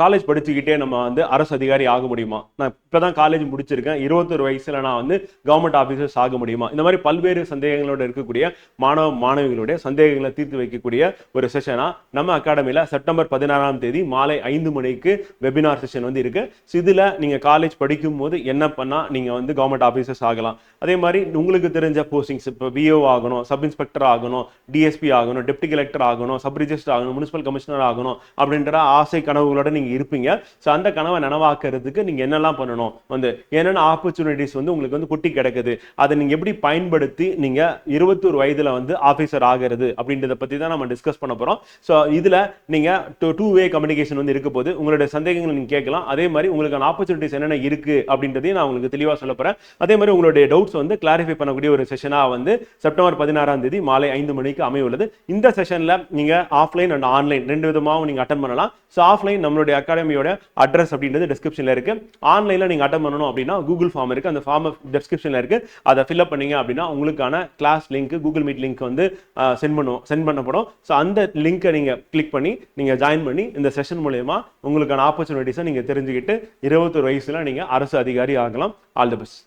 College படிச்சுக்கிட்டே நம்ம வந்து அரசு அதிகாரி ஆக முடியுமா? நான் இப்பதான் காலேஜ் முடிச்சிருக்கேன். இருபத்தொரு வயசுல நான் வந்து கவர்மெண்ட் ஆஃபீஸர்ஸ் ஆக முடியுமா? இந்த மாதிரி பல்வேறு சந்தேகங்களோட இருக்கக்கூடிய மாணவ மாணவிகளுடைய சந்தேகங்களை தீர்த்து வைக்கக்கூடிய ஒரு செஷனா நம்ம அகாடமியில செப்டம்பர் பதினாறாம் தேதி மாலை ஐந்து மணிக்கு வெபினார் செஷன் வந்து இருக்கு. So இதுல நீங்க காலேஜ் படிக்கும் போது என்ன பண்ணா நீங்க வந்து கவர்மெண்ட் ஆஃபீஸர்ஸ் ஆகலாம். அதே மாதிரி உங்களுக்கு தெரிஞ்ச போஸ்டிங்ஸ் இப்போ பிஓ ஆகணும் சப் இன்ஸ்பெக்டர் ஆகணும் டிஎஸ்பி ஆகணும் டெப்டி கலெக்டர் ஆகணும் சப் ரிஜிஸ்டர் ஆகணும் முனிசிபல் கமிஷனர் ஆகணும் அப்படின்ற ஆசை கனவுகளோட நீங்க இருப்பீங்க. ஸோ அந்த கனவை நனவாக்குறதுக்கு நீங்க என்னெல்லாம் பண்ணணும்? வந்து என்னென்ன ஆப்பர்ச்சுனிட்டிஸ் வந்து உங்களுக்கு வந்து குட்டி கிடக்குது? அதை நீங்க எப்படி பயன்படுத்தி நீங்க இருபத்தொரு வயதுல வந்து ஆபீசர் ஆகிறது அப்படின்றத பத்தி தான் நம்ம டிஸ்கஸ் பண்ண போறோம். ஸோ இதுல நீங்க டூ வே கம்யூனிகேஷன் வந்து இருக்க போது உங்களுடைய சந்தேகங்கள் நீங்க கேட்கலாம். அதே மாதிரி உங்களுக்கான ஆப்பர்ச்சுனிட்டிஸ் என்னென்ன இருக்கு அப்படின்றதையும் நான் உங்களுக்கு தெளிவா சொல்ல போறேன். அதே மாதிரி உங்களுடைய டவுட்ஸ் வந்து கிளாரிஃபை பண்ணக்கூடிய ஒரு செஷனா வந்து செப்டம்பர் பதினாறாம் தேதி மாலை ஐந்து மணிக்கு அமைய உள்ளது. இந்த செஷன்ல நீங்க ஆஃப்லைன் அண்ட் ஆன்லைன் ரெண்டு விதமாகவும் நீங்க அட்டன் பண்ணலாம். ஸோ ஆஃப்லைன் நம்மளுடைய அகாடமியோட அட்ரஸ் அப்படின்றது டிஸ்கிரிப்ஷனில் இருக்கு. ஆன்லைனில் நீங்கள் அட்டன் பண்ணணும் அப்படின்னா கூகுள் ஃபார்ம் இருக்கு. அந்த ஃபார்ம் டிஸ்கிரிப்ஷன்ல இருக்கு. அதை ஃபில்அப் பண்ணீங்க அப்படின்னா உங்களுக்கான class link Google Meet link வந்து சென்ட் பண்ணுவோம் சென்ட் பண்ணப்படும். ஸோ அந்த லிங்க்கை நீங்கள் கிளிக் பண்ணி நீங்கள் ஜாயின் பண்ணி இந்த செஷன் மூலயமா உங்களுக்கான ஆப்பர்ச்சுனிட்டிஸை நீங்கள் தெரிஞ்சுக்கிட்டு இருபத்தொரு வயசுல நீங்கள் அரசு அதிகாரி ஆகலாம். All the best